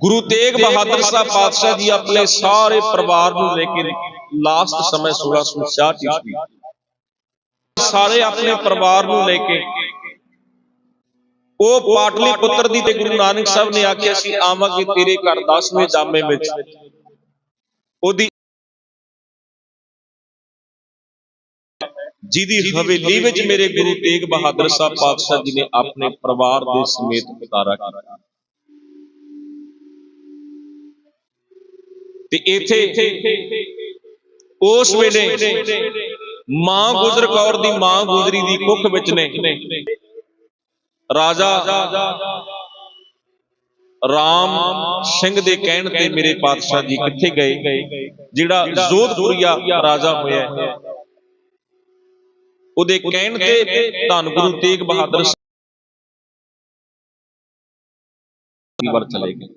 ਗੁਰੂ ਤੇਗ ਬਹਾਦਰ ਸਾਹਿਬ ਪਾਤਸ਼ਾਹ ਜੀ ਆਪਣੇ ਸਾਰੇ ਪਰਿਵਾਰ ਨੂੰ ਲੈ ਕੇ ਲਾਸਟ ਸਮੇਂ 1666 ਈਸਵੀ ਸਾਰੇ ਆਪਣੇ ਪਰਿਵਾਰ ਨੂੰ ਲੈ ਕੇ ਉਹ ਪਾਟਲੀ ਪੁੱਤਰ ਦੀ ਤੇ ਗੁਰੂ ਨਾਨਕ ਸਾਹਿਬ ਨੇ ਆਖਿਆ ਸੀ, ਆਵਾਂਗੇ ਤੇਰੇ ਘਰ 10ਵੇਂ ਜਾਮੇ ਵਿੱਚ। ਉਹਦੀ ਜਿਹਦੀ ਹਵੇਲੀ ਵਿੱਚ ਮੇਰੇ ਗੁਰੂ ਤੇਗ ਬਹਾਦਰ ਸਾਹਿਬ ਪਾਤਸ਼ਾਹ ਜੀ ਨੇ ਆਪਣੇ ਪਰਿਵਾਰ ਦੇ ਸਮੇਤ ਉਤਾਰਾ ਕੀਤਾ। ਤੇ ਇੱਥੇ ਉਸ ਵੇਲੇ ਮਾਂ ਗੁਜਰ ਕੌਰ ਦੀ ਮਾਂ ਗੁਜਰੀ ਦੀ ਕੁੱਖ ਵਿੱਚ ਨੇ। ਰਾਜਾ ਰਾਮ ਸਿੰਘ ਦੇ ਕਹਿਣ ਤੇ ਮੇਰੇ ਪਾਤਸ਼ਾਹ ਜੀ ਕਿੱਥੇ ਗਏ? ਜਿਹੜਾ ਜ਼ੋਧਪੁਰੀਆ ਰਾਜਾ ਹੋਇਆ। ਹੈ ਉਹਦੇ ਕਹਿਣ ਤੇ ਧੰਨ ਗੁਰੂ ਤੇਗ ਬਹਾਦਰ ਵਰ ਚਲੇ ਗਏ।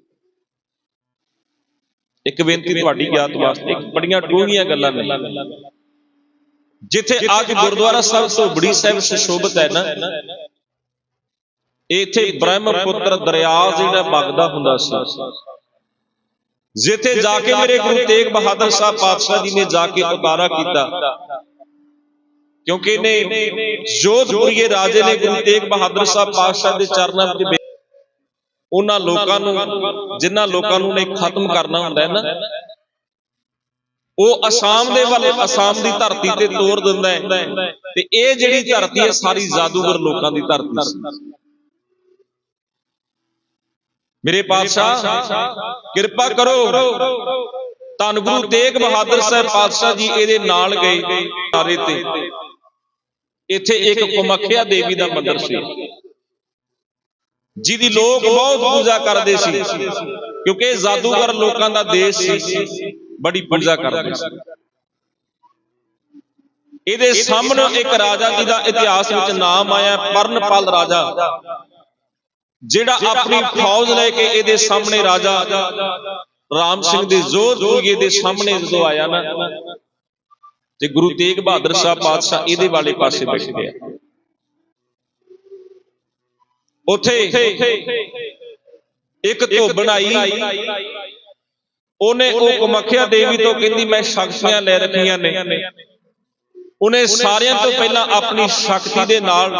ਇੱਕ ਬੇਨਤੀ ਤੁਹਾਡੀ ਗਿਆਤ ਵਾਸਤੇ ਬੜੀਆਂ ਡੂੰਘੀਆਂ ਗੱਲਾਂ ਨੇ। ਜਿੱਥੇ ਅੱਜ ਗੁਰਦੁਆਰਾ ਸਾਹਿਬ ਤੋਂ ਬੜੀ ਸਾਹਿਬ ਸੁਸ਼ੋਭਿਤ ਹੈ ਨਾ। ਇੱਥੇ ਬ੍ਰਹਮਪੁੱਤਰ ਦਰਿਆ ਜਿਹੜਾ ਵਗਦਾ ਹੁੰਦਾ ਸੀ। ਜਿੱਥੇ ਜਾ ਕੇ ਮੇਰੇ ਗੁਰੂ ਤੇਗ ਬਹਾਦਰ ਸਾਹਿਬ ਪਾਤਸ਼ਾਹ ਜੀ ਨੇ ਜਾ ਕੇ ਉਤਾਰਾ ਕੀਤਾ। ਕਿਉਂਕਿ ਇਹਨੇ ਜੋਧਪੁਰੀਏ ਰਾਜੇ ਨੇ ਗੁਰੂ ਤੇਗ ਬਹਾਦਰ ਸਾਹਿਬ ਪਾਤਸ਼ਾਹ ਦੇ ਚਰਨਾਂ ਵਿੱਚ ਉਹਨਾਂ ਲੋਕਾਂ ਨੂੰ ਜਿਨ੍ਹਾਂ ਲੋਕਾਂ ਨੂੰ ਨੇ ਖਤਮ ਕਰਨਾ ਹੁੰਦਾ ਹੈ ਨਾ ਉਹ ਅਸਾਮ ਦੇ ਵੱਲ ਅਸਾਮ ਦੀ ਧਰਤੀ ਤੇ ਤੋਰ ਦਿੰਦਾ ਹੈ। ਤੇ ਇਹ ਜਿਹੜੀ ਧਰਤੀ ਹੈ ਸਾਰੀ ਜਾਦੂਗਰ ਲੋਕਾਂ ਦੀ ਧਰਤੀ ਸੀ। ਮੇਰੇ ਪਾਤਸ਼ਾਹ ਕਿਰਪਾ ਕਰੋ। ਧੰਨ ਗੁਰੂ ਤੇਗ ਬਹਾਦਰ ਸਾਹਿਬ ਪਾਤਸ਼ਾਹ ਜੀ ਇਹਦੇ ਨਾਲ ਗਏ ਤਾਰੇ ਤੇ। ਇੱਥੇ ਇੱਕ ਕੁਮਖਿਆ ਦੇਵੀ ਦਾ ਮੰਦਿਰ ਸੀ। ਜਿਹਦੀ ਲੋਕ ਬਹੁਤ ਪੂਜਾ ਕਰਦੇ ਸੀ। ਕਿਉਂਕਿ ਇਹ ਜਾਦੂਗਰ ਲੋਕਾਂ ਦਾ ਦੇਸ਼ ਸੀ। ਬੜੀ ਪੂਜਾ ਕਰਦੇ ਸੀ। ਇਹਦੇ ਸਾਹਮਣੇ ਇੱਕ ਰਾਜਾ ਜਿਹਦਾ ਇਤਿਹਾਸ ਵਿੱਚ ਨਾਮ ਆਇਆ ਪਰਨਪਾਲ ਰਾਜਾ। ਜਿਹੜਾ ਆਪਣੀ ਫੌਜ ਲੈ ਕੇ ਇਹਦੇ ਸਾਹਮਣੇ ਰਾਜਾ ਰਾਮ ਸਿੰਘ ਦੇ ਜ਼ੋਰਪੁਰੀਏ ਦੇ ਸਾਹਮਣੇ ਜਦੋਂ ਆਇਆ ਨਾ। ਤੇ ਗੁਰੂ ਤੇਗ ਬਹਾਦਰ ਸਾਹਿਬ ਪਾਤਸ਼ਾਹ ਇਹਦੇ ਵਾਲੇ ਪਾਸੇ ਬੈਠੇ ਆ। ਉਥੇ ਇੱਕ ਧੋ ਬਣਾਈ। ਉਹਨੇ ਉਹ ਕਮਖਿਆ ਦੇਵੀ ਤੋਂ ਕਹਿੰਦੀ ਮੈਂ ਸ਼ਕਤੀਆਂ ਲੈ ਰੱਖੀਆਂ ਨੇ। ਉਹਨੇ ਸਾਰਿਆਂ ਤੋਂ ਪਹਿਲਾਂ ਆਪਣੀ ਸ਼ਕਤੀ ਦੇ ਨਾਲ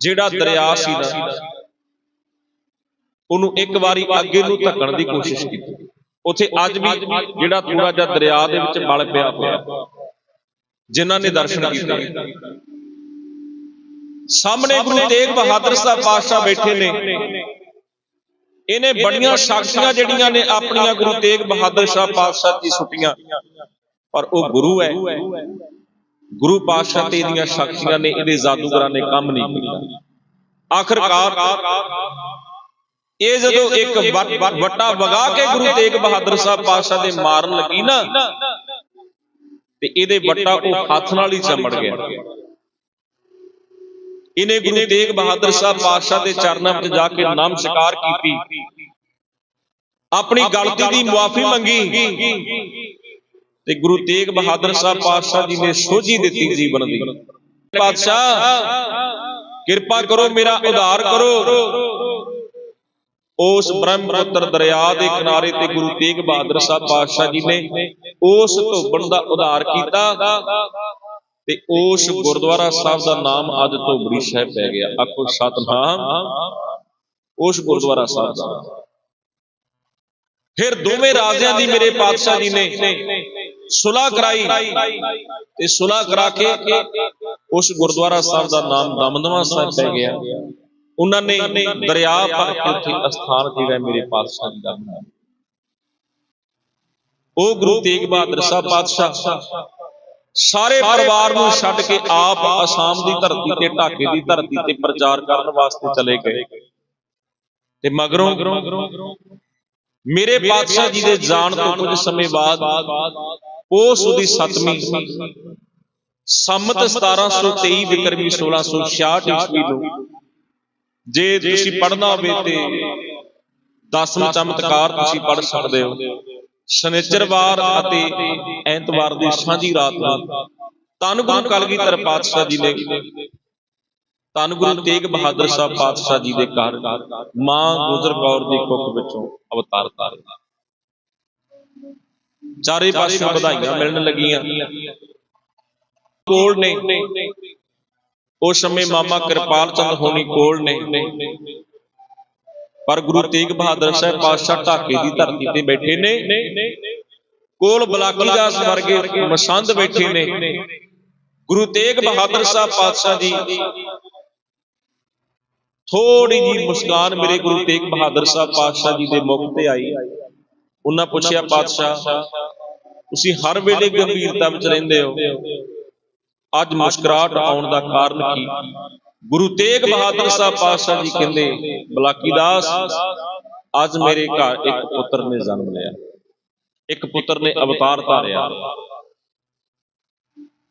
ਜਿਹੜਾ ਦਰਿਆ ਸੀ ਨਾ ਉਹਨੂੰ ਇੱਕ ਵਾਰੀ ਅੱਗੇ ਨੂੰ ਧੱਕਣ ਦੀ ਕੋਸ਼ਿਸ਼ ਕੀਤੀ। ਉਥੇ ਅੱਜ ਵੀ ਜਿਹੜਾ ਥੋੜਾ ਜਿਹਾ ਦਰਿਆ ਦੇ ਵਿੱਚ ਬਲ ਪਿਆ ਹੋਇਆ। ਜਿਨ੍ਹਾਂ ਨੇ ਦਰਸ਼ਨ ਕੀਤੇ। ਸਾਹਮਣੇ ਗੁਰੂ ਤੇਗ ਬਹਾਦਰ ਸਾਹਿਬ ਪਾਤਸ਼ਾਹ ਬੈਠੇ ਨੇ। ਇਹਨੇ ਬੜੀਆਂ ਸ਼ਕਤੀਆਂ ਜਿਹੜੀਆਂ ਨੇ ਆਪਣੀਆਂ ਗੁਰੂ ਤੇਗ ਬਹਾਦਰ ਸਾਹਿਬ ਪਾਤਸ਼ਾਹ ਦੀ ਸੁੱਟੀਆਂ ਪਰ ਉਹ ਗੁਰੂ ਹੈ। ਗੁਰੂ ਪਾਤਸ਼ਾਹ ਤੇ ਇਹਦੀਆਂ ਸ਼ਕਤੀਆਂ ਨੇ ਇਹਦੇ ਜਾਦੂਗਰਾਂ ਨੇ ਕੰਮ ਨਹੀਂ ਕੀਤਾ। ਆਖਰਕਾਰ ਇਹ ਜਦੋਂ ਇੱਕ ਵੱਟ- ਵੱਟਾ ਵਗਾ ਕੇ ਗੁਰੂ ਤੇਗ ਬਹਾਦਰ ਸਾਹਿਬ ਪਾਤਸ਼ਾਹ ਦੇ ਮਾਰਨ ਲੱਗੀ ਨਾ ਤੇ ਇਹਦੇ ਵੱਟਾ ਉਹ ਹੱਥ ਨਾਲ ਹੀ ਚਮੜ ਗਿਆ। ਇਹਨੇ ਗੁਰੂ ਤੇਗ ਬਹਾਦਰ ਸਾਹਿਬ ਪਾਤਸ਼ਾਹ ਦੇ ਚਰਨਾਂ ਵਿੱਚ ਜਾ ਕੇ ਨਮਸਕਾਰ ਕੀਤੀ। ਆਪਣੀ ਗਲਤੀ ਦੀ ਮੁਆਫੀ ਮੰਗੀ। ਤੇ ਗੁਰੂ ਤੇਗ ਬਹਾਦਰ ਸਾਹਿਬ ਪਾਤਸ਼ਾਹ ਜੀ ਨੇ ਸੋਝੀ ਦਿੱਤੀ ਜੀਵਨ ਦੀ। ਪਾਤਸ਼ਾਹ ਕਿਰਪਾ ਕਰੋ ਮੇਰਾ ਉਧਾਰ ਕਰੋ। ਉਸ ਬ੍ਰਹਮਪੁੱਤਰ ਦਰਿਆ ਦੇ ਕਿਨਾਰੇ ਤੇ ਗੁਰੂ ਤੇਗ ਬਹਾਦਰ ਸਾਹਿਬ ਪਾਤਸ਼ਾਹ ਜੀ ਨੇ ਉਸ ਧੋਬਣ ਦਾ ਉਧਾਰ ਕੀਤਾ ਤੇ ਉਸ ਗੁਰਦੁਆਰਾ ਸਾਹਿਬ ਦਾ ਨਾਮ ਅੱਜ ਧੋਬੜੀ ਸਾਹਿਬ ਪੈ ਗਿਆ। ਆਖੋ ਸਤਨਾਮ। ਉਸ ਗੁਰਦੁਆਰਾ ਸਾਹਿਬ ਦਾ। ਫਿਰ ਦੋਵੇਂ ਰਾਜਿਆਂ ਦੀ ਮੇਰੇ ਪਾਤਸ਼ਾਹ ਜੀ ਨੇ ਸੁਲਾ ਕਰਾਈ ਤੇ ਸੁਲਾ ਕਰਾ ਕੇ ਉਸ ਗੁਰਦੁਆਰਾ ਸਾਹਿਬ ਦਾ ਨਾਮ ਦਮਦਮਾ ਸਾਹਿਬ ਪੈ ਗਿਆ। ਉਹਨਾਂ ਨੇ ਦਰਿਆ ਭਰ ਕੇ ਉੱਥੇ ਅਸਥਾਨ ਜਿਹੜਾ ਮੇਰੇ ਪਾਤਸ਼ਾਹ ਜੀ ਦਾ ਬਣਾਇਆ ਉਹ ਗੁਰੂ ਤੇਗ ਬਹਾਦਰ ਸਾਹਿਬ ਪਾਤਸ਼ਾਹ। ਸਾਰੇ ਪਰਿਵਾਰ ਨੂੰ ਛੱਡ ਕੇ ਆਪ ਅਸਾਮ ਦੀ ਧਰਤੀ ਤੇ ਢਾਕੇ ਦੀ ਧਰਤੀ ਤੇ ਪ੍ਰਚਾਰ ਕਰਨ ਵਾਸਤੇ ਚਲੇ ਗਏ। ਤੇ ਮਗਰੋਂ ਮੇਰੇ ਪਾਤਸ਼ਾਹ ਜੀ ਦੇ ਜਾਣ ਤੋਂ ਕੁਝ ਸਮੇਂ ਬਾਅਦ ਉਸ ਦੀ ਸਤਵੀਂ ਸੰਮਤ 1723 ਵਿਕਰਮੀ 1666 ਈਸਵੀ ਨੂੰ ਜੇ ਤੁਸੀਂ ਪੜ੍ਹਨਾ ਹੋਵੇ ਤੇ ਦਸਮ ਚਮਤਕਾਰ ਤੁਸੀਂ ਪੜ੍ਹ ਸਕਦੇ ਹੋ। ਸ਼ਨੀਚਰਵਾਰ ਅਤੇ ਐਤਵਾਰ ਦੀ ਸਾਂਝੀ ਰਾਤ ਨੂੰ ਧੰਨ ਗੁਰੂ ਕਲਗੀਧਰ ਪਾਤਸ਼ਾਹ ਜੀ ਨੇ ਧੰਨ ਗੁਰੂ ਤੇਗ ਬਹਾਦਰ ਸਾਹਿਬ ਪਾਤਸ਼ਾਹ ਜੀ ਦੇ ਘਰ ਮਾਂ ਗੁਜਰ ਕੌਰ ਦੀ ਕੁੱਖ ਵਿੱਚੋਂ ਅਵਤਾਰ ਧਾਰੇ ਚਾਰੇ ਪਾਸੇ ਵਧਾਈਆਂ ਮਿਲਣ ਲੱਗੀਆਂ। ਕੋਲ ਨੇ। ਉਸ ਸਮੇਂ ਮਾਮਾ ਕਿਰਪਾਲ ਚੰਦ ਹੋਣੀ ਕੋਲ ਨੇ। ਪਰ ਗੁਰੂ ਤੇਗ ਬਹਾਦਰ ਸਾਹਿਬ ਪਾਤਸ਼ਾਹ ਢਾਕੇ ਦੀ ਧਰਤੀ ਤੇ ਬੈਠੇ ਨੇ। ਕੋਲ ਬਲਾਕੀ ਦਾਸ ਵਰਗੇ ਮਸੰਦ ਬੈਠੇ ਨੇ। ਗੁਰੂ ਤੇਗ ਬਹਾਦਰ ਸਾਹਿਬ ਪਾਤਸ਼ਾਹ ਜੀ ਥੋੜੀ ਜੀ ਮੁਸਕਾਨ ਮੇਰੇ ਗੁਰੂ ਤੇਗ ਬਹਾਦਰ ਸਾਹਿਬ ਪਾਤਸ਼ਾਹ ਜੀ ਦੇ ਮੁਖ ਤੇ ਆਈ। ਉਹਨਾਂ ਪੁੱਛਿਆ, ਪਾਤਸ਼ਾਹ, ਤੁਸੀਂ ਹਰ ਵੇਲੇ ਗੰਭੀਰਤਾ ਵਿੱਚ ਰਹਿੰਦੇ ਹੋ। ਅੱਜ ਮੁਸਕਰਾਟ ਆਉਣ ਦਾ ਕਾਰਨ ਕੀ? ਗੁਰੂ ਤੇਗ ਬਹਾਦਰ ਸਾਹਿਬ ਪਾਤਸ਼ਾਹ ਜੀ ਕਹਿੰਦੇ, ਬਲਾਕੀ ਦਾਸ, ਅੱਜ ਮੇਰੇ ਘਰ ਇੱਕ ਪੁੱਤਰ ਨੇ ਜਨਮ ਲਿਆ। ਇੱਕ ਪੁੱਤਰ ਨੇ ਅਵਤਾਰ ਧਾਰਿਆ।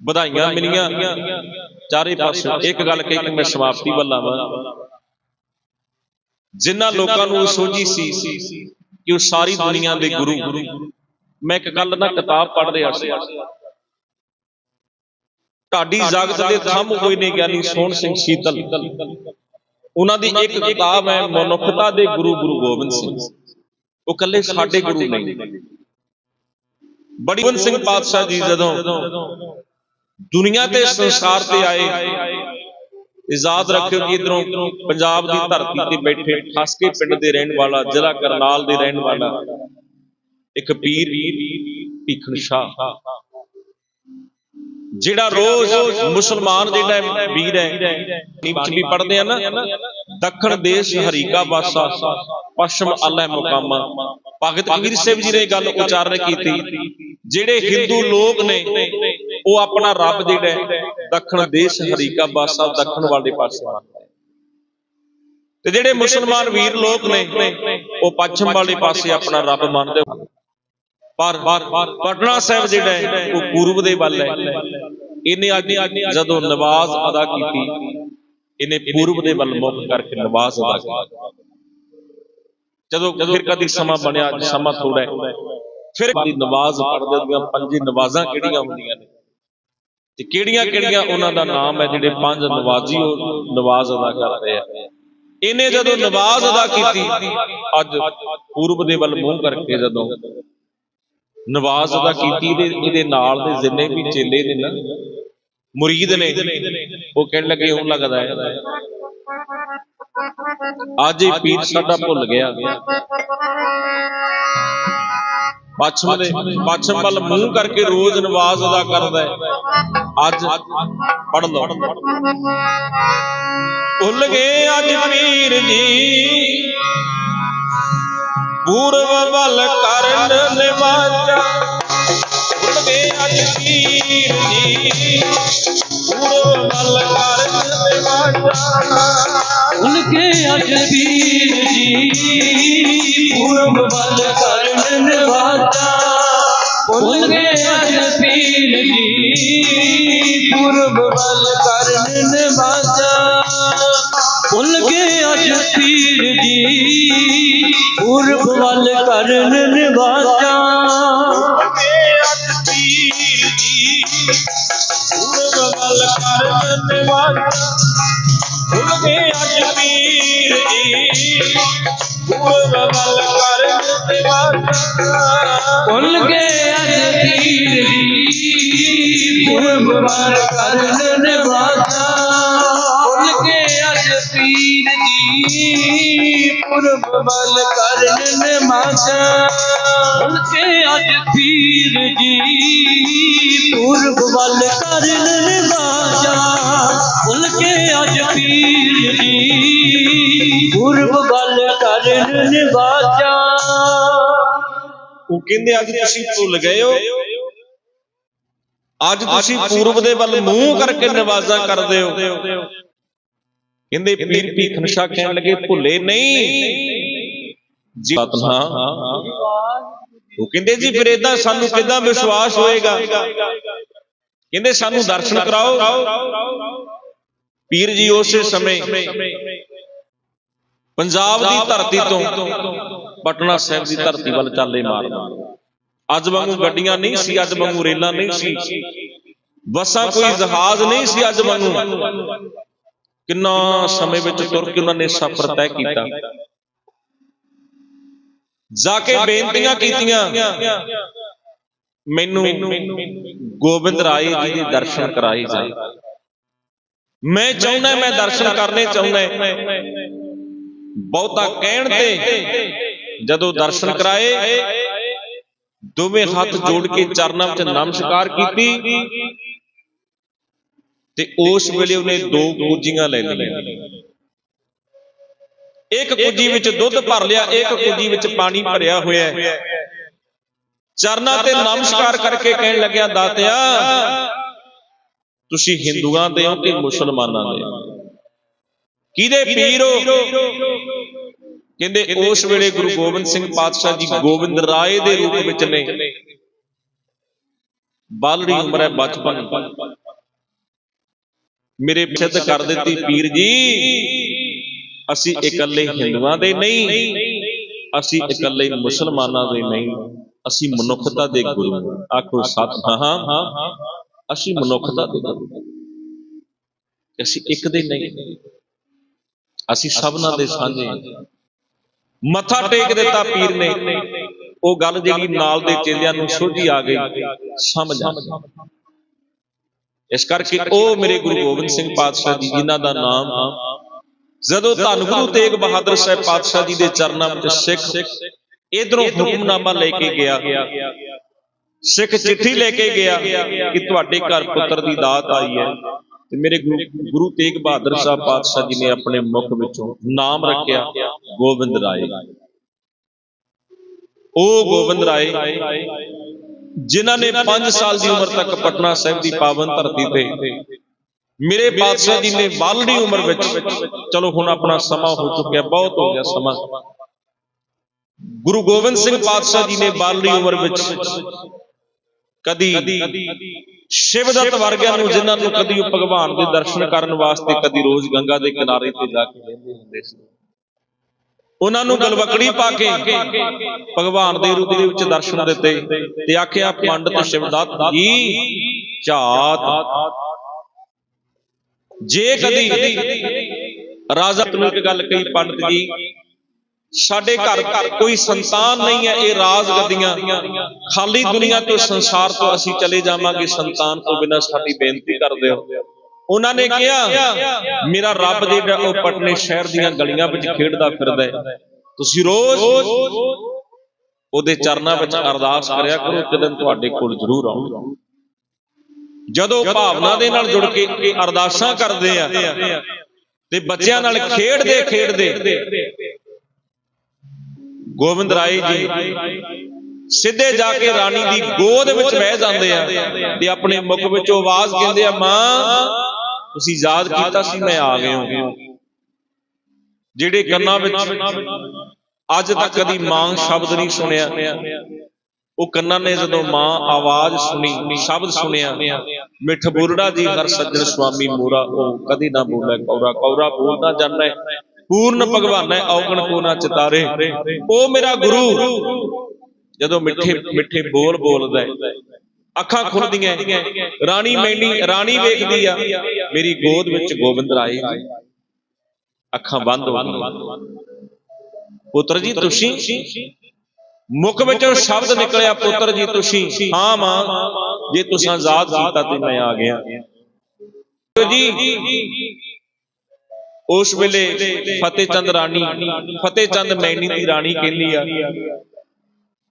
ਵਧਾਈਆਂ ਮਿਲੀਆਂ ਚਾਰੇ ਪਾਸੇ ਇੱਕ ਗੱਲ ਕਹੀ ਕਿ ਮੈਂ ਸਮਾਪਤੀ ਵੱਲ ਆਵਾਂ ਜਿਨ੍ਹਾਂ ਲੋਕਾਂ ਨੂੰ ਸੋਝੀ ਸੀ ਕਿ ਉਹ ਸਾਰੀ ਦੁਨੀਆ ਦੇ ਗੁਰੂ। ਮੈਂ ਇੱਕ ਗੱਲ ਨਾ ਕਿਤਾਬ ਪੜ੍ਹ ਰਿਹਾ ਸੀ। ਢਾਡੀ ਜਗਤ ਦੇ ਥੰਮ ਹੋਏ ਨੇ ਗਿਆਨੀ ਸੋਹਣ ਸਿੰਘ ਸ਼ੀਤਲ। ਉਹਨਾਂ ਦੀ ਇੱਕ ਕਿਤਾਬ ਹੈ ਮਨੁੱਖਤਾ ਦੇ ਗੁਰੂ ਗੁਰੂ ਗੋਬਿੰਦ ਸਿੰਘ। ਉਹ ਕੱਲੇ ਸਾਡੇ ਗੁਰੂ ਨਹੀਂ। ਬੜੀ ਗੋਬਿੰਦ ਸਿੰਘ ਪਾਤਸ਼ਾਹ ਜੀ ਜਦੋਂ ਦੁਨੀਆ ਤੇ ਸੰਸਾਰ ਤੇ ਆਏ ਇਜਾਦ ਰੱਖਿਓ ਕਿ ਇਧਰੋਂ ਪੰਜਾਬ ਦੀ ਧਰਤੀ ਤੇ ਬੈਠੇ ਠਸਕੇ ਪਿੰਡ ਦੇ ਰਹਿਣ ਵਾਲਾ ਜ਼ਿਲ੍ਹਾ ਕਰਨਾਲ ਦੇ ਰਹਿਣ ਵਾਲਾ। ਇੱਕ ਪੀਰ ਭੀਖਣ ਸ਼ਾਹ। ਜਿਹੜਾ ਰੋਜ਼ ਮੁਸਲਮਾਨ ਜਿਹੜਾ ਵੀਰ ਹੈ। ਵਿੱਚ ਵੀ ਪੜਦੇ ਆ ਨਾ। ਦੱਖਣ ਦੇਸ਼ ਹਰੀਕਾ ਵਾਸਾ ਪਸ਼ਮ ਅੱਲਾ ਮੁਕਾਮਾ ਭਗਤ ਕਬੀਰ ਸਾਹਿਬ ਜੀ ਨੇ ਗੱਲ ਉਚਾਰਨ ਕੀਤੀ। ਜਿਹੜੇ ਹਿੰਦੂ ਲੋਕ ਨੇ ਉਹ ਆਪਣਾ ਰੱਬ ਜਿਹੜਾ ਦੱਖਣ ਦੇਸ਼ ਹਰੀਕਾ ਵਾਸਾ ਦੱਖਣ ਵਾਲੇ ਪਾਸੇ ਮੰਨਦੇ। ਤੇ ਜਿਹੜੇ ਮੁਸਲਮਾਨ ਵੀਰ ਲੋਕ ਨੇ ਉਹ ਪੱਛਮ ਵਾਲੇ ਪਾਸੇ ਆਪਣਾ ਰੱਬ ਮੰਨਦੇ। ਪਰ ਪਟਨਾ ਸਾਹਿਬ ਜਿਹੜਾ ਹੈ, ਉਹ ਪੂਰਬ ਦੇ ਵੱਲ ਹੈ। ਇਹਨੇ ਅੱਜ ਜਦੋਂ ਨਵਾਜ਼ ਅਦਾ ਕੀਤੀ, ਇਹਨੇ ਪੂਰਬ ਦੇ ਵੱਲ ਮੁਖ ਕਰਕੇ ਨਵਾਜ਼ ਅਦਾ ਕੀਤੀ। ਜਦੋਂ ਫਿਰ ਕਦੀ ਸਮਾਂ ਬਣਿਆ ਸਮਾਂ ਥੋੜਾ ਫਿਰ ਦੀ ਨਵਾਜ਼ ਪੜ੍ਹਦੇ ਦੀਆਂ ਪੰਜ ਨਵਾਜ਼ਾਂ ਕਿਹੜੀਆਂ ਹੁੰਦੀਆਂ ਨੇ? ਤੇ ਕਿਹੜੀਆਂ ਕਿਹੜੀਆਂ ਉਹਨਾਂ ਦਾ ਨਾਮ ਹੈ ਜਿਹੜੇ ਪੰਜ ਨਵਾਜ਼ੀ ਉਹ ਨਵਾਜ਼ ਅਦਾ ਕਰਦੇ ਆ? ਇਹਨੇ ਜਦੋਂ ਨਵਾਜ਼ ਅਦਾ ਕੀਤੀ, ਅੱਜ ਪੂਰਬ ਦੇ ਵੱਲ ਮੂੰਹ ਕਰਕੇ ਜਦੋਂ ਨਵਾਜ਼ ਅਦਾ ਕੀਤੀ ਇਹਦੇ ਇਹਦੇ ਨਾਲ ਦੇ ਜਿੰਨੇ ਵੀ ਚੇਲੇ ਨੇ ਨਾ ਮੁਰੀਦ ਨੇ ਉਹ ਕਹਿਣ ਲੱਗੇ ਹੁਣ ਲੱਗਦਾ ਹੈ ਅੱਜ ਇਹ ਪੀਰ ਸਾਡਾ ਭੁੱਲ ਗਿਆ। ਪੱਛਮ ਦੇ ਪੱਛਮ ਵੱਲ ਮੂੰਹ ਕਰਕੇ ਰੋਜ਼ ਨਵਾਜ਼ ਅਦਾ ਕਰਦਾ ਹੈ। ਅੱਜ ਪੜ ਲਓ। ਭੁੱਲ ਗਏ ਅੱਜ ਪੀਰ ਜੀ। ਪੂਰਬ ਵੱਲ ਕਰਨ ਨਿਵਾਜਾ। ਭੁੱਲ ਗਏ ਅੱਜ ਪੀਰ ਜੀ। ਪੂਰਬ ਵੱਲ ਕਰਨ ਨਿਵਾਜਾ। ਉਨਕੇ ਅੱਜ ਵੀਰ ਜੀ। ਪੂਰਬ ਵੱਲ ਕਰਨ ਨਿਵਾਜਾ। ਉਨਕੇ ਅੱਜ ਪੀਰ ਜੀ। ਪੂਰਬ ਵੱਲ ਵੱਲ ਕਰਨ ਨਿਵਾਜਾ। ਪੀਰ ਜੀ ਪੂਰਬ ਵੱਲ ਕਰਨ ਨਿਵਾਜਾ। ਭੁੱਲ ਗਏ ਅੱਜ ਪੀਰ ਜੀ ਪੂਰਬ ਵੱਲ ਕਰਨ ਨਿਵਾਜਾ। ਉਨਕੇ ਅੱਜ ਪੀਰ ਜੀ ਪੂਰਬ ਵੱਲ ਕਰਨ ਪੂਰਬ ਵੱਲ ਕਰਨ ਨਿਵਾਜਾ ਉਨਕੇ ਅੱਜ ਪੀਰ ਜੀ। ਪੂਰਬ ਵੱਲ ਕਰਨ ਨਿਵਾਜਾ ਉਨਕੇ ਅੱਜ ਪੀਰ ਜੀ। ਪੂਰਬ ਵੱਲ ਕਰਨ ਨਿਵਾਜਾ ਉਹ ਕਹਿੰਦੇ ਅੱਜ ਤੁਸੀਂ ਭੁੱਲ ਗਏ ਹੋ। ਅੱਜ ਤੁਸੀਂ ਪੂਰਬ ਦੇ ਵੱਲ ਮੂੰਹ ਕਰਕੇ ਨਵਾਜ਼ਾਂ ਕਰਦੇ ਹੋ। ਕਹਿੰਦੇ ਪੀਰ ਭੀਖਨ ਸ਼ਾਹ ਕਹਿਣ ਲੱਗੇ ਭੁੱਲੇ ਨਹੀਂ। ਜੀ ਸਤਨਾਮ ਉਹ ਕਹਿੰਦੇ ਜੀ ਫਿਰ ਇਦਾਂ ਸਾਨੂੰ ਕਿਦਾਂ ਵਿਸ਼ਵਾਸ ਹੋਏਗਾ? ਕਹਿੰਦੇ ਸਾਨੂੰ ਦਰਸ਼ਨ ਕਰਾਓ। ਪੀਰ ਜੀ ਉਸੇ ਸਮੇਂ ਪੰਜਾਬ ਦੀ ਧਰਤੀ ਤੋਂ ਪਟਨਾ ਸਾਹਿਬ ਦੀ ਧਰਤੀ ਵੱਲ ਚਾਲੇ ਮਾਰਦਾ ਅੱਜ ਵਾਂਗੂ ਗੱਡੀਆਂ ਨਹੀਂ ਸੀ ਅੱਜ ਵਾਂਗੂ ਰੇਲਾਂ ਨਹੀਂ ਸੀ। ਬੱਸਾਂ ਕੋਈ ਜਹਾਜ਼ ਨਹੀਂ ਸੀ ਅੱਜ ਵਾਂਗੂ। ਕਿੰਨਾ ਸਮੇਂ ਵਿੱਚ ਤੁਰ ਕੇ ਉਹਨਾਂ ਨੇ ਸਫ਼ਰ ਤੈਅ ਕੀਤਾ। ਜਾ ਕੇ ਬੇਨਤੀਆਂ ਕੀਤੀਆਂ। ਮੈਨੂੰ ਗੋਬਿੰਦ ਰਾਏ ਜੀ ਦੇ ਦਰਸ਼ਨ ਕਰਾਏ ਜਾਏ ਮੈਂ ਚਾਹੁੰਦਾ ਮੈਂ ਦਰਸ਼ਨ ਕਰਨੇ ਚਾਹੁੰਦਾ। ਬਹੁਤਾ ਕਹਿਣ ਤੇ ਜਦੋਂ ਦਰਸ਼ਨ ਕਰਾਏ ਦੋਵੇਂ ਹੱਥ ਜੋੜ ਕੇ ਚਰਨਾਂ ਵਿੱਚ ਨਮਸਕਾਰ ਕੀਤੀ। ਤੇ ਉਸ ਵੇਲੇ ਉਹਨੇ ਦੋ ਕੁਜੀਆਂ ਲੈ ਲਈਆਂ। ਇੱਕ ਕੁਜੀ ਵਿੱਚ ਦੁੱਧ ਭਰ ਲਿਆ ਇੱਕ ਕੁਜੀ ਵਿੱਚ ਪਾਣੀ ਭਰਿਆ ਹੋਇਆ ਹੈ। ਚਰਨਾਂ ਤੇ ਨਮਸਕਾਰ ਕਰਕੇ ਕਹਿਣ ਲੱਗਿਆ ਦਾਤਿਆ ਤੁਸੀਂ ਹਿੰਦੂਆਂ ਦੇ ਹੋ ਕਿ ਮੁਸਲਮਾਨਾਂ ਦੇ। ਕਿਹਦੇ ਪੀਰ? ਹੋ ਕਹਿੰਦੇ ਉਸ ਵੇਲੇ ਗੁਰੂ ਗੋਬਿੰਦ ਸਿੰਘ ਪਾਤਸ਼ਾਹ ਜੀ ਗੋਬਿੰਦ ਰਾਏ ਦੇ ਰੂਪ ਵਿੱਚ ਨੇ। ਬਾਲੜੀ ਉਮਰ ਹੈ ਬਚਪਨ। ਮੇਰੇ ਸਿੱਧ ਕਰ ਦਿੱਤੀ ਪੀਰ ਜੀ। ਅਸੀਂ ਇਕੱਲੇ ਹਿੰਦੂਆਂ ਦੇ ਨਹੀਂ। ਅਸੀਂ ਇਕੱਲੇ ਮੁਸਲਮਾਨਾਂ ਦੇ ਨਹੀਂ। ਅਸੀਂ ਮਨੁੱਖਤਾ ਦੇ ਗੁਰੂ। ਆਖੋ ਸਤ ਹਾਂ। ਹਾਂ ਅਸੀਂ ਮਨੁੱਖਤਾ ਦੇ ਗੁਰੂ। ਅਸੀਂ ਇੱਕ ਦੇ ਨਹੀਂ। ਅਸੀਂ ਸਭਨਾਂ ਦੇ ਸਾਂਝੇ। ਮੱਥਾ ਟੇਕ ਦਿੱਤਾ ਪੀਰ ਨੇ। ਉਹ ਗੱਲ ਜਿਹੜੀ ਨਾਲ ਦੇ ਚੇਲਿਆਂ ਨੂੰ ਸੋਝੀ ਆ ਗਈ। ਸਮਝ ਆ ਗਈ। ਇਸ ਕਰਕੇ ਉਹ ਮੇਰੇ ਗੁਰੂ ਗੋਬਿੰਦ ਸਿੰਘ ਪਾਤਸ਼ਾਹ ਜੀ ਜਿਨ੍ਹਾਂ ਦਾ ਨਾਮ ਜਦੋਂ ਧੰਨ ਗੁਰੂ ਤੇਗ ਬਹਾਦਰ ਸਾਹਿਬ ਪਾਤਸ਼ਾਹ ਜੀ ਦੇ ਚਰਨਾਂ ਵਿੱਚ ਸਿੱਖ ਇਧਰੋਂ ਹੁਕਮਨਾਮਾ ਲੈ ਕੇ ਗਿਆ। ਸਿੱਖ ਚਿੱਠੀ ਲੈ ਕੇ ਗਿਆ ਕਿ ਤੁਹਾਡੇ ਘਰ ਪੁੱਤਰ ਦੀ ਦਾਤ ਆਈ ਹੈ। ਤੇ ਮੇਰੇ ਗੁਰੂ ਗੁਰੂ ਤੇਗ ਬਹਾਦਰ ਸਾਹਿਬ ਪਾਤਸ਼ਾਹ ਜੀ ਨੇ ਆਪਣੇ ਮੁਖ ਵਿੱਚੋਂ ਨਾਮ ਰੱਖਿਆ। ਗੋਬਿੰਦ ਰਾਏ। ਉਹ ਗੋਬਿੰਦ ਰਾਏ। ਜਿਨ੍ਹਾਂ ਨੇ 5 ਸਾਲ ਦੀ ਉਮਰ ਤੱਕ ਪਟਨਾ ਸਾਹਿਬ ਦੀ ਪਾਵਨ ਧਰਤੀ ਤੇ। ਮੇਰੇ ਬਾਦਸ਼ਾਹ ਜੀ ਨੇ ਬਾਲੜੀ ਉਮਰ ਵਿੱਚ ਚਲੋ ਹੁਣ ਆਪਣਾ ਸਮਾਂ ਹੋ ਚੁੱਕਿਆ ਬਹੁਤ ਹੋ ਗਿਆ ਸਮਾਂ। ਗੁਰੂ ਗੋਬਿੰਦ ਸਿੰਘ ਪਾਤਸ਼ਾਹ ਜੀ ਨੇ ਬਾਲੜੀ ਉਮਰ ਵਿੱਚ ਕਦੀ ਸ਼ਿਵਦੱਤ ਵਰਗਿਆਂ ਨੂੰ ਜਿਨ੍ਹਾਂ ਨੂੰ ਕਦੀ ਉਹ ਭਗਵਾਨ ਦੇ ਦਰਸ਼ਨ ਕਰਨ ਵਾਸਤੇ ਕਦੀ ਰੋਜ਼ ਗੰਗਾ ਦੇ ਕਿਨਾਰੇ ਤੇ ਜਾ ਕੇ ਰਹਿੰਦੇ ਹੁੰਦੇ ਸੀ। ਉਹਨਾਂ ਨੂੰ ਗਲਵਕੜੀ ਪਾ ਕੇ ਭਗਵਾਨ ਦੇ ਰੂਪ ਦੇ ਵਿੱਚ ਦਰਸ਼ਨ ਦਿੱਤੇ ਤੇ ਆਖਿਆ, ਪੰਡਤ ਸ਼ਿਵਦੱਤ ਜੀ ਝਾਤ ਜੇ ਕਦੀ ਰਾਜਾ ਨੂੰ ਇੱਕ ਗੱਲ ਕਹੀ ਪੰਡਤ ਜੀ, ਸਾਡੇ ਘਰ ਕੋਈ ਸੰਤਾਨ ਨਹੀਂ ਹੈ ਇਹ ਰਾਜ ਗੱਦੀਆਂ। ਖਾਲੀ ਦੁਨੀਆ ਤੋਂ ਸੰਸਾਰ ਤੋਂ ਅਸੀਂ ਚਲੇ ਜਾਵਾਂਗੇ, ਸੰਤਾਨ ਤੋਂ ਬਿਨਾਂ ਸਾਡੀ ਬੇਨਤੀ ਕਰਦੇ ਹੋ। ਉਹਨਾਂ ਨੇ ਕਿਹਾ ਮੇਰਾ ਰੱਬ ਜਿਹੜਾ ਉਹ ਪਟਨੇ ਸ਼ਹਿਰ ਦੀਆਂ ਗਲੀਆਂ ਵਿੱਚ ਖੇਡਦਾ ਫਿਰਦਾ ਹੈ। ਤੁਸੀਂ ਰੋਜ਼ ਉਹਦੇ ਚਰਨਾਂ ਵਿੱਚ ਅਰਦਾਸ ਕਰਿਆ ਕਰੋ ਇੱਕ ਦਿਨ ਤੁਹਾਡੇ ਕੋਲ ਜ਼ਰੂਰ ਆਉਂਗਾ ਜਦੋਂ ਭਾਵਨਾ ਦੇ ਨਾਲ ਜੁੜ ਕੇ ਅਰਦਾਸਾਂ ਕਰਦੇ ਆ ਤੇ ਬੱਚਿਆਂ ਨਾਲ ਖੇਡਦੇ ਖੇਡਦੇ ਗੋਬਿੰਦ ਰਾਏ ਜੀ ਸਿੱਧੇ ਜਾ ਕੇ ਰਾਣੀ ਦੀ ਗੋਦ ਵਿੱਚ ਬਹਿ ਜਾਂਦੇ ਆ ਤੇ ਆਪਣੇ ਮੁਖ ਵਿੱਚੋਂ ਆਵਾਜ਼ ਕਹਿੰਦੇ ਆ ਮਾਂ ਤੁਸੀਂ ਯਾਦ ਕੀਤਾ ਸੀ ਮੈਂ ਆ ਗਿਆ ਹਾਂ। ਜਿਹੜੇ ਕੰਨਾਂ ਵਿੱਚ ਅੱਜ ਤੱਕ ਕਦੀ ਮਾਂ ਸ਼ਬਦ ਨਹੀਂ ਸੁਣਿਆ। ਉਹ ਕੰਨਾਂ ਨੇ ਜਦੋਂ ਮਾਂ ਆਵਾਜ਼ ਸੁਣੀ ਸ਼ਬਦ ਸੁਣਿਆ। ਮਿੱਠ ਬੁਰੜਾ ਜੀ ਹਰ ਸੱਜਣ ਸੁਆਮੀ ਮੋਰਾ ਉਹ ਕਦੀ ਨਾ ਬੋਲੇ ਕੌਰਾ ਕੌਰਾ ਬੋਲਦਾ ਜਾਂਦਾ ਹੈ। ਪੂਰਨ ਭਗਵਾਨ ਹੈ ਔਗਣ ਕੋ ਨਾ ਚਿਤਾਰੇ। ਉਹ ਮੇਰਾ ਗੁਰੂ। ਜਦੋਂ ਮਿੱਠੇ ਮਿੱਠੇ ਬੋਲ ਬੋਲਦਾ ਹੈ। ਅੱਖਾਂ ਖੁੱਲਦੀਆਂ ਰਾਣੀ ਮੈਣੀ ਰਾਣੀ ਵੇਖਦੀ ਆ। ਮੇਰੀ ਗੋਦ ਵਿੱਚ ਗੋਬਿੰਦ ਰਾਏ ਅੱਖਾਂ ਬੰਦ ਹੋ ਗਈਆਂ। ਪੁੱਤਰ ਜੀ, ਤੁਸੀਂ ਮੁਖ ਵਿੱਚੋਂ ਸ਼ਬਦ ਨਿਕਲਿਆ, ਪੁੱਤਰ ਜੀ, ਤੁਸੀਂ। ਹਾਂ ਮਾਂ, ਜੇ ਤੁਸੀਂ ਆਜ਼ਾਦ ਕੀਤਾ ਤੇ ਮੈਂ ਆ ਗਿਆ। ਜੀ, ਉਸ ਵੇਲੇ ਫਤਿਹ ਚੰਦ ਰਾਣੀ, ਫਤਿਹ ਚੰਦ ਮੈਣੀ ਦੀ ਰਾਣੀ ਕਹਿੰਦੀ ਆ,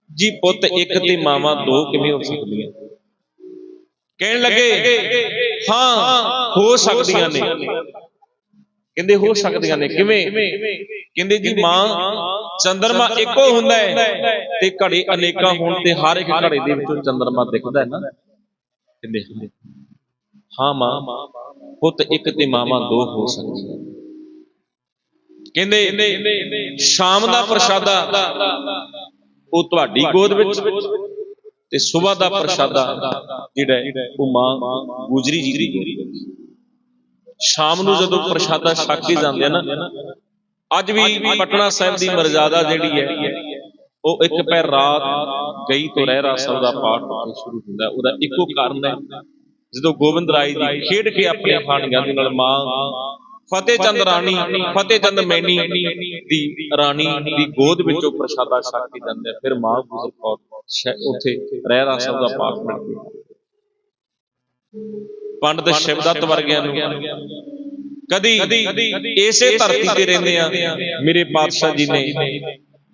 ਜੀ ਪੁੱਤ, ਇੱਕ ਤੇ ਮਾਵਾਂ ਦੋ ਕਿਵੇਂ ਹੋ ਸਕਦੀਆਂ? ਕਹਿਣ ਲੱਗੇ ਹਾਂ, ਹੋ ਸਕਦੀਆਂ ਨੇ। ਕਹਿੰਦੇ ਹੋ ਸਕਦੀਆਂ ਨੇ। ਕਿਵੇਂ? ਕਹਿੰਦੇ ਜੀ, ਮਾਂ, ਚੰਦਰਮਾ ਇੱਕੋ ਹੁੰਦਾ ਹੈ ਤੇ ਘੜੇ ਅਨੇਕਾਂ ਹੋਣ ਤੇ ਹਰ ਇੱਕ ਘੜੇ ਦੇ ਵਿੱਚੋਂ ਚੰਦਰਮਾ ਦਿਖਦਾ ਹੈ ਨਾ। ਕਹਿੰਦੇ, ਹਾਂ, ਮਾਂ, ਪੁੱਤ ਇੱਕ ਤੇ ਮਾਵਾਂ ਦੋ ਹੋ ਸਕਦੀਆਂ ਕਹਿੰਦੇ, ਸ਼ਾਮ ਦਾ ਪ੍ਰਸ਼ਾਦਾ, ਉਹ ਤੁਹਾਡੀ ਗੋਦ ਵਿੱਚ। ਤੇ ਸਵੇਰ ਦਾ ਪ੍ਰਸ਼ਾਦਾ ਜਿਹੜਾ ਉਹ ਮਾਂ ਗੁਜਰੀ ਜੀ ਦੀ ਵਿੱਚ ਸ਼ਾਮ ਨੂੰ ਜਦੋਂ ਪ੍ਰਸ਼ਾਦਾ ਛਕ ਕੇ ਜਾਂਦੇ ਆ ਨਾ ਅੱਜ ਵੀ ਪਟਨਾ ਸਾਹਿਬ ਦੀ ਮਰਜ਼ਾਦਾ ਜਿਹੜੀ ਹੈ ਉਹ ਇੱਕ ਪੈ ਰਾਤ ਗਈ ਤੋਂ ਰਹਿ ਰਾਸਾ ਦਾ ਪਾਠ ਸ਼ੁਰੂ ਹੁੰਦਾ। ਉਹਦਾ ਇੱਕੋ ਕਾਰਨ ਹੈ ਜਦੋਂ ਗੋਬਿੰਦ ਰਾਏ ਜੀ ਖੇਡ ਕੇ ਆਪਣੀਆਂ ਖਾਣੀਆਂ ਦੇ ਨਾਲ ਮਾਂ ਫਤਿਹ ਚੰਦ ਰਾਣੀ ਫਤਿਹ ਚੰਦ ਮੈਣੀ ਦੀ ਰਾਣੀ ਦੀ ਗੋਦ ਵਿੱਚੋਂ ਪ੍ਰਸ਼ਾਦਾ ਛਕ ਕੇ ਜਾਂਦੇ। ਫਿਰ ਮਾਂ ਗੁਜਰ ਕੌਰ ਉੱਥੇ ਰਹਿਰਾ ਸਾਹਿਬ ਦਾ ਪਾਠ ਕੇ ਪੰਡਤ ਸ਼ਿਵਦੱਤ ਵਰਗਿਆਂ ਨੂੰ ਕਦੀ ਇਸੇ ਧਰਤੀ ਤੇ ਰਹਿੰਦੇ ਆ। ਮੇਰੇ ਪਾਤਸ਼ਾਹ ਜੀ ਨੇ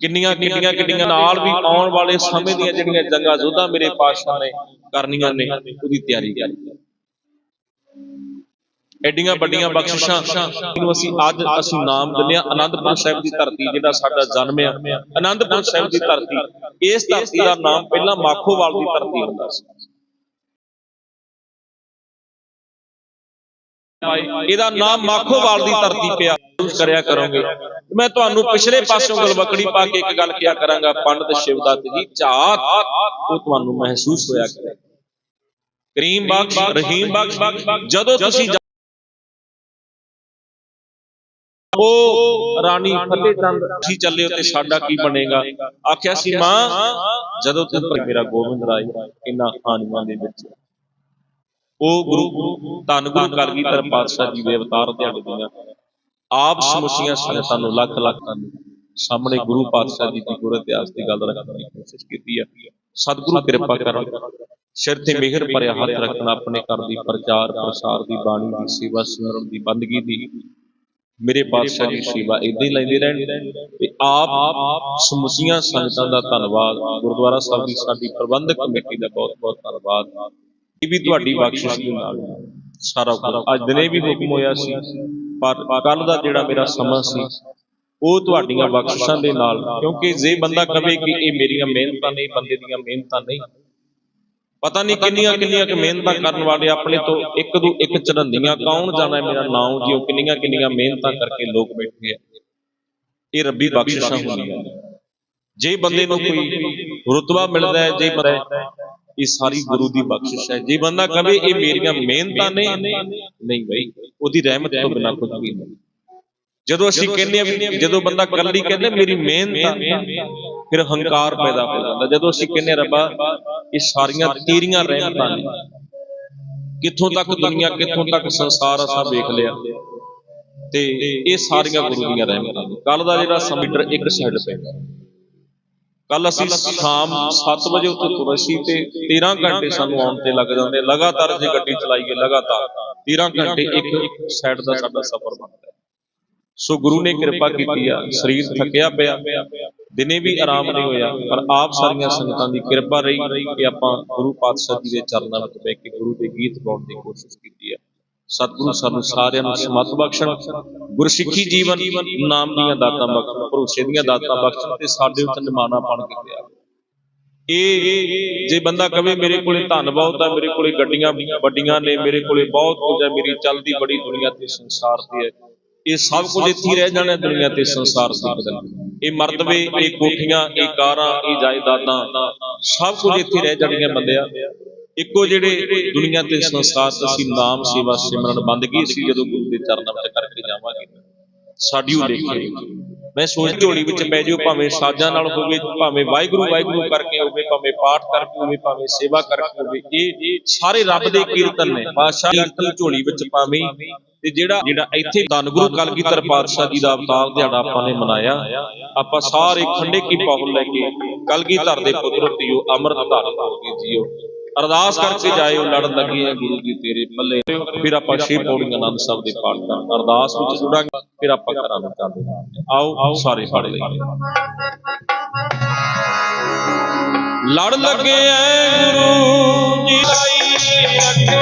ਕਿੰਨੀਆਂ ਕਿੰਨੀਆਂ ਕਿੰਨੀਆਂ ਨਾਲ ਵੀ ਆਉਣ ਵਾਲੇ ਸਮੇਂ ਦੀਆਂ ਜਿਹੜੀਆਂ ਜੰਗਾਂ ਯੁੱਧਾਂ ਮੇਰੇ ਪਾਤਸ਼ਾਹ ਨੇ ਕਰਨੀਆਂ ਨੇ ਉਹਦੀ ਤਿਆਰੀ ਕਰੀ ਐਡੀਆਂ ਵੱਡੀਆਂ ਬਖਸ਼ਿਸ਼ਾਂ ਨੂੰ ਅਸੀਂ ਅੱਜ ਅਸੀਂ ਨਾਮ ਦਿੰਦੇ ਆਨੰਦਪੁਰ ਸਾਹਿਬ ਦੀ ਧਰਤੀ ਜਿਹੜਾ ਸਾਡਾ ਜਨਮ ਆ। ਆਨੰਦਪੁਰ ਸਾਹਿਬ ਦੀ ਧਰਤੀ, ਇਸ ਧਰਤੀ ਦਾ ਨਾਮ ਪਹਿਲਾਂ ਮਾਖੋਵਾਲ ਦੀ ਧਰਤੀ ਹੁੰਦਾ ਸੀ। ਇਹਦਾ ਨਾਮ ਮਾਖੋਵਾਲ ਦੀ ਧਰਤੀ ਪਿਆ। ਕਰਿਆ ਕਰੋਗੇ। ਮੈਂ ਤੁਹਾਨੂੰ ਪਿਛਲੇ ਪਾਸਿਓਂ ਗਲਵਕੜੀ ਪਾ ਕੇ ਇੱਕ ਗੱਲ ਕਿਹਾ ਕਰਾਂਗਾ, ਪੰਡਤ ਸ਼ਿਵਦੱਤ ਜੀ, ਝਾਤ ਉਹ ਤੁਹਾਨੂੰ ਮਹਿਸੂਸ ਹੋਇਆ ਕਰੇ। ਕਰੀਮ ਬਖਸ਼, ਰਹੀਮ ਬਖਸ਼, ਜਦੋਂ ਤੁਸੀਂ ਉਹ ਰਾਣੀ ਫਤਿਹ ਚੰਦ ਤੁਸੀਂ ਚੱਲੇ ਤੇ ਸਾਡਾ ਕੀ ਬਣੇਗਾ? ਆਖਿਆ ਸੀ ਮਾਂ ਜਦੋਂ ਤੂੰ ਪਰ ਮੇਰਾ ਗੋਬਿੰਦ ਰਾਏ ਇਹਨਾਂ ਹਾਨੀਆਂ ਦੇ ਵਿੱਚ ਉਹ ਗੁਰੂ ਧੰਨ ਗੁਰੂ ਕਲਗੀਧਰ ਪਾਤਸ਼ਾਹ ਜੀ ਦੇ ਅਵਤਾਰ ਦਿਹਾੜੇ ਦੀਆਂ। ਆਪ ਸਮੁੱਚੀਆਂ ਸੰਗਤਾਂ ਨੂੰ ਲੱਖ ਲੱਖ ਧੰਨ। ਸਾਹਮਣੇ ਗੁਰੂ ਪਾਤਸ਼ਾਹ ਜੀ ਦੀ ਗੁਰ ਇਤਿਹਾਸ ਦੀ ਗੱਲ ਰੱਖਣ ਦੀ ਕੋਸ਼ਿਸ਼ ਕੀਤੀ ਹੈ ਸਤਿਗੁਰੂ ਕਿਰਪਾ ਕਰਨ। ਸਿਰ ਤੇ ਮਿਹਰ ਭਰਿਆ ਹੱਥ ਰੱਖਣਾ ਆਪਣੇ ਘਰ ਦੀ ਪ੍ਰਚਾਰ ਪ੍ਰਸਾਰ ਦੀ ਬਾਣੀ ਦੀ ਸੇਵਾ ਸਿਮਰਨ ਦੀ ਬੰਦਗੀ ਦੀ। ਮੇਰੇ ਪਾਤਸ਼ਾਹ ਜੀ ਸੇਵਾ ਇਦਾਂ ਹੀ ਲੈਂਦੇ ਰਹਿਣ ਤੇ ਆਪ ਸਮੁੱਚੀਆਂ ਸੰਗਤਾਂ ਦਾ ਧੰਨਵਾਦ, ਗੁਰਦੁਆਰਾ ਸਾਹਿਬ ਦੀ ਸਾਡੀ ਪ੍ਰਬੰਧਕ ਕਮੇਟੀ ਦਾ ਬਹੁਤ ਬਹੁਤ ਧੰਨਵਾਦ। ਇਹ ਵੀ ਤੁਹਾਡੀ ਬਖਸ਼ਿਸ਼ ਦੇ ਨਾਲ ਸਾਰਾ ਕੁਝ। ਅੱਜ ਦਿਨੇ ਵੀ ਹੁਕਮ ਹੋਇਆ ਸੀ, ਪਰ ਕੱਲ ਦਾ ਜਿਹੜਾ ਮੇਰਾ ਸਮਾਂ ਸੀ, ਉਹ ਤੁਹਾਡੀਆਂ ਬਖਸ਼ਿਸ਼ਾਂ ਦੇ ਨਾਲ, ਕਿਉਂਕਿ ਜੇ ਬੰਦਾ ਕਵੇ ਕਿ ਇਹ ਮੇਰੀਆਂ ਮਿਹਨਤਾਂ ਨਹੀਂ, ਬੰਦੇ ਦੀਆਂ ਮਿਹਨਤਾਂ ਨਹੀਂ ਪਤਾ ਨਹੀਂ ਕਿੰਨੀਆਂ ਕਿੰਨੀਆਂ ਕਿ ਮਿਹਨਤਾਂ ਕਰਨ ਵਾਲੇ ਆਪਣੇ ਤੋਂ ਇੱਕ ਦੋ ਇੱਕ ਚੜੰਦੀਆਂ ਕੌਣ ਜਾਣਾ ਮੇਰਾ ਨਾਮ ਜੀ ਉਹ ਕਿੰਨੀਆਂ ਕਿੰਨੀਆਂ ਮਿਹਨਤਾਂ ਕਰਕੇ ਲੋਕ ਬੈਠੇ ਆ। ਇਹ ਰੱਬੀ ਬਖਸ਼ਿਸ਼ਾਂ ਹੁੰਦੀਆਂ। ਜੇ ਬੰਦੇ ਨੂੰ ਕੋਈ ਰੁਤਬਾ ਮਿਲਦਾ ਹੈ ਜੇ ਬੰਦਾ ਇਹ ਸਾਰੀ ਗੁਰੂ ਦੀ ਬਖਸ਼ਿਸ਼ ਹੈ। ਜੇ ਬੰਦਾ ਕਵੇ ਇਹ ਮੇਰੀਆਂ ਮਿਹਨਤਾਂ ਨੇ ਨਹੀਂ ਬਈ ਉਹਦੀ ਰਹਿਮਤ ਤੋਂ ਬਿਨਾਂ ਕੁਝ ਵੀ ਨਹੀਂ। ਜਦੋਂ ਅਸੀਂ ਕਹਿੰਦੇ ਆ ਜਦੋਂ ਬੰਦਾ ਕੱਲੀ ਕਹਿੰਦਾ ਮੇਰੀ ਮਿਹਨਤ ਆ ਫਿਰ ਹੰਕਾਰ ਪੈਦਾ ਹੋ ਜਾਂਦਾ। ਜਦੋਂ ਅਸੀਂ ਕਹਿੰਦੇ ਆ, ਰੱਬਾ ਇਹ ਸਾਰੀਆਂ ਤੇਰੀਆਂ ਰਹਿਮਤਾਂ ਨੇ। ਕਿੱਥੋਂ ਤੱਕ ਦੁਨੀਆ ਕਿੱਥੋਂ ਤੱਕ ਸੰਸਾਰ ਅਸਾਂ ਵੇਖ ਲਿਆ। ਤੇ ਇਹ ਸਾਰੀਆਂ ਗੁਰੂ ਦੀਆਂ ਰਹਿਮਤਾਂ ਨੇ। ਕੱਲ ਦਾ ਜਿਹੜਾ ਸਮੀਟਰ ਇੱਕ ਸਾਈਡ ਪੈਂਦਾ ਕੱਲ ਅਸੀਂ ਸ਼ਾਮ 7 ਵਜੇ ਉੱਤੇ ਤੁਰੇ ਸੀ ਤੇ 13 ਘੰਟੇ ਸਾਨੂੰ ਆਉਣ ਤੇ ਲੱਗ ਜਾਂਦੇ। ਲਗਾਤਾਰ ਜੇ ਗੱਡੀ ਚਲਾਈਏ ਲਗਾਤਾਰ 13 ਘੰਟੇ ਇੱਕ ਸਾਈਡ ਦਾ ਸਾਡਾ ਸਫ਼ਰ ਬਣਦਾ ਸੋ ਗੁਰੂ ਨੇ ਕਿਰਪਾ ਕੀਤੀ ਆ ਸਰੀਰ ਥੱਕਿਆ ਪਿਆ ਦਿਨੇ ਵੀ ਆਰਾਮ ਨਹੀਂ ਹੋਇਆ ਪਰ ਆਪ ਸਾਰੀਆਂ ਸੰਗਤਾਂ ਦੀ ਕਿਰਪਾ ਰਹੀ ਕਿ ਆਪਾਂ ਗੁਰੂ ਪਾਤਸ਼ਾਹ ਜੀ ਦੇ ਚਰਨਾਂ ਵਿੱਚ ਬਹਿ ਕੇ ਗੁਰੂ ਦੇ ਗੀਤ ਗਾਉਣ ਦੀ ਕੋਸ਼ਿਸ਼ ਕੀਤੀ ਹੈ ਸਤਿਗੁਰੂ ਸਾਨੂੰ ਸਾਰਿਆਂ ਨੂੰ ਸਮਤ ਬਖਸ਼ਣ ਗੁਰਸਿੱਖੀ ਜੀਵਨ ਨਾਮ ਦੀਆਂ ਦਾਤਾਂ ਬਖਸ਼ਣ ਭਰੋਸੇ ਦੀਆਂ ਦਾਤਾਂ ਬਖਸ਼ਣ ਤੇ ਸਾਡੇ ਉੱਤੇ ਨਿਮਾਣਾ ਬਣ ਕੇ ਪਿਆ ਇਹ ਜੇ ਬੰਦਾ ਕਵੇ ਮੇਰੇ ਕੋਲੇ ਧਨ ਬਹੁਤ ਹੈ ਮੇਰੇ ਕੋਲੇ ਗੱਡੀਆਂ ਵੱਡੀਆਂ ਨੇ ਮੇਰੇ ਕੋਲੇ ਬਹੁਤ ਕੁਝ ਹੈ ਮੇਰੀ ਚੱਲਦੀ ਬੜੀ ਦੁਨੀਆ ਤੇ ਸੰਸਾਰ ਤੇ ਹੈ। ਇਹ ਸਭ ਕੁਝ ਇੱਥੇ ਰਹਿ ਜਾਣਾ ਦੁਨੀਆ ਤੇ ਸੰਸਾਰ ਤੇ ਬਦਲ ਇਹ ਮਰਦਵੇ ਇਹ ਕੋਠੀਆਂ, ਇਹ ਕਾਰਾਂ, ਇਹ ਜਾਇਦਾਦਾਂ, ਸਭ ਕੁਝ ਇੱਥੇ ਰਹਿ ਜਾਣੀਆਂ ਬੰਦਿਆ। ਇੱਕੋ ਜਿਹੜੇ ਦੁਨੀਆ ਤੇ ਸੰਸਾਰ ਅਸੀਂ ਨਾਮ, ਸੇਵਾ, ਸਿਮਰਨ ਬੰਦਗੀ ਸੀ ਜਦੋਂ ਗੁਰੂ ਦੇ ਚਰਨਾਂ ਵਿੱਚ ਕਰਕੇ ਜਾਵਾਂਗੇ, ਸਾਡੀ ਉਹ ਲੇਖੇ ਮੈਂ ਸੋਚ ਝੋਲੀ ਵਿੱਚ ਪੈ ਜਿਓ ਭਾਵੇਂ ਸਾਜਾਂ ਨਾਲ ਹੋਵੇ, ਭਾਵੇਂ ਵਾਹਿਗੁਰੂ ਵਾਹਿਗੁਰੂ ਕਰਕੇ ਹੋਵੇ, ਭਾਵੇਂ ਪਾਠ ਕਰਕੇ ਹੋਵੇ, ਭਾਵੇਂ ਸੇਵਾ ਕਰਕੇ ਹੋਵੇ, ਇਹ ਸਾਰੇ ਰੱਬ ਦੇ ਕੀਰਤਨ ਨੇ, ਪਾਤਸ਼ਾਹ ਕੀਰਤਨ ਝੋਲੀ ਵਿੱਚ ਪਾਵੇਂ ਤੇ ਜਿਹੜਾ ਜਿਹੜਾ ਇੱਥੇ ਧੰਨ ਗੁਰੂ ਕਲਗੀਧਰ ਪਾਤਸ਼ਾਹ ਜੀ ਦਾ ਅਵਤਾਰ ਦਿਹਾੜਾ ਆਪਾਂ ਨੇ ਮਨਾਇਆ, ਆਪਾਂ ਸਾਰੇ ਖੰਡੇ ਕੀ ਪਹੁਲ ਲੈ ਕੇ ਕਲਗੀਧਰ ਦੇ ਪੁੱਤਰ, ਧੀਓ ਅੰਮ੍ਰਿਤ ਧਾਰਨ ਹੋ ਕੇ ਜੀਓ। ਅਰਦਾਸ ਕਰਕੇ ਜਾਇਓ ਲੜਨ ਲੱਗੇ ਆ ਗੁਰੂ ਜੀ ਤੇਰੇ ਪੱਲੇ ਫਿਰ ਆਪਾਂ ਛੇ ਪੌੜੀਆਂ ਆਨੰਦ ਸਾਹਿਬ ਦੇ ਪਾਠ ਦਾ ਅਰਦਾਸ ਵਿੱਚ ਜੁੜਾਂਗੇ ਫਿਰ ਆਪਾਂ ਘਰਾਂ ਨੂੰ ਚੱਲਦੇ ਹਾਂ। ਆਓ ਸਾਰੇ ਪੜ ਲਈਏ। ਲੜ ਲੱਗੇ ਐ ਗੁਰੂ ਜੀ ਲਾਈ ਰੱਖਿਓ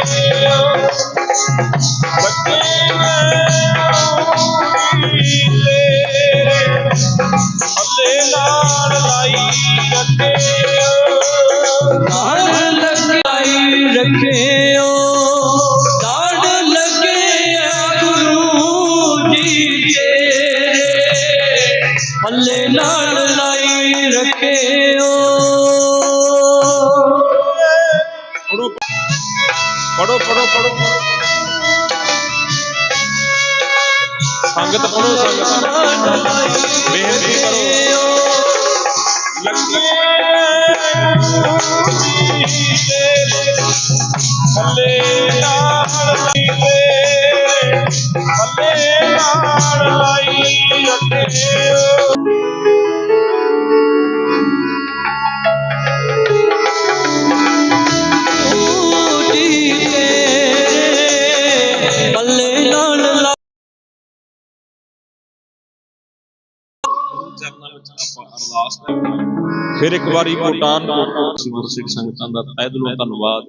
ਫਿਰ ਇੱਕ ਵਾਰੀ ਕੋਟਾਨ ਕੋਟ ਸੰਗਤਾਂ ਦਾ ਤਹਿ ਦਿਲੋਂ ਧੰਨਵਾਦ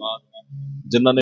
ਜਿਨ੍ਹਾਂ ਨੇ